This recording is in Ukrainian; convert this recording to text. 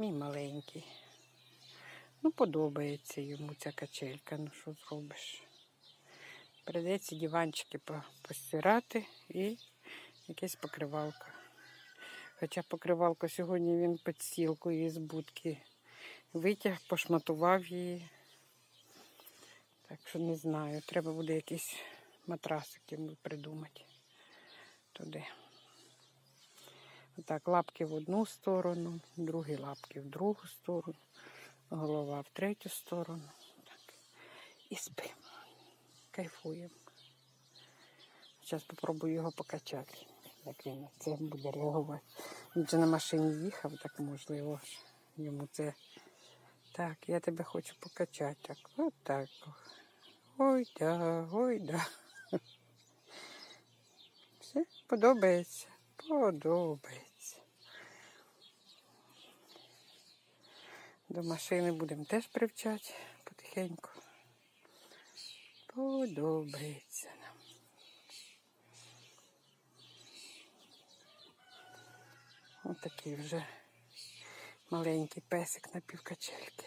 Мій маленький. Ну, подобається йому ця качелька, ну що зробиш. Придеться диванчики постирати і якась покривалка. Хоча покривалку сьогодні він під стілкою із будки витяг, пошматував її. Так що не знаю, треба буде якийсь матрасик йому придумати туди. Отак, лапки в одну сторону, другі лапки в другу сторону, голова в третю сторону. Так. І спимо. Кайфуємо. Зараз спробую його покачати, як він на це буде реагувати. Він же на машині їхав, так можливо. Йому це. Так, я тебе хочу покачати. Так, от так. Ой да, ой да. Все, подобається. Подобається. До машини будемо теж привчати потихеньку. Подобається нам. Ось такий вже маленький песик на півкачельки.